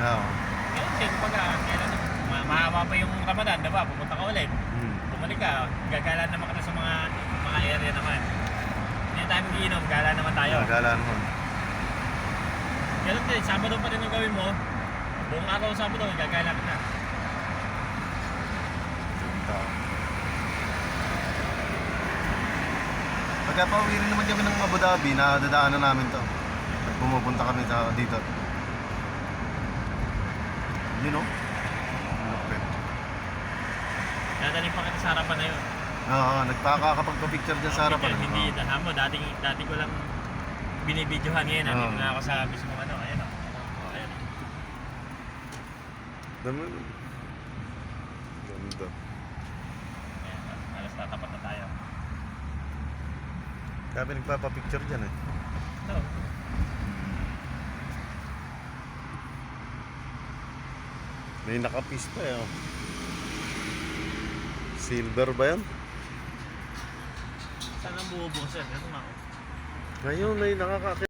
Oo. Ganun din, kumbaga, kailan, ma- mahaba pa yung Ramadan, diba? Pumunta ka ulit. Hmm. Bumalik ka, gagala naman ka na sa mga mga area naman. Hindi tayo magiinom, gala naman tayo. Nagala naman. Ganun din, Sabado pa rin ang gawin mo. Buong araw Sabado, gagala ka na. Pagka pauwi rin naman kami ng Abu Dhabi, nadadaanan namin to. Pumupunta kami sa dito. Yun o. Lupit. Dadaling pa kita sa harapan na yun. Oo, nagpakakapagpa-picture dyan sa harapan. Hindi, Hindi, Oo. dahil mo, dati, dati ko lang binibidyohan ngayon. Nandito Oo. na ako sa mismo ano, ayan o. Ayan o. Dami. Ganda. Ayan, alas tatapat na tayo. Kami nagpapapicture dyan eh. So, May nakapista eh. oh. Silver ba yan? saan ang buo-buo, sir? Ito nga ako. Ngayon ay nakaka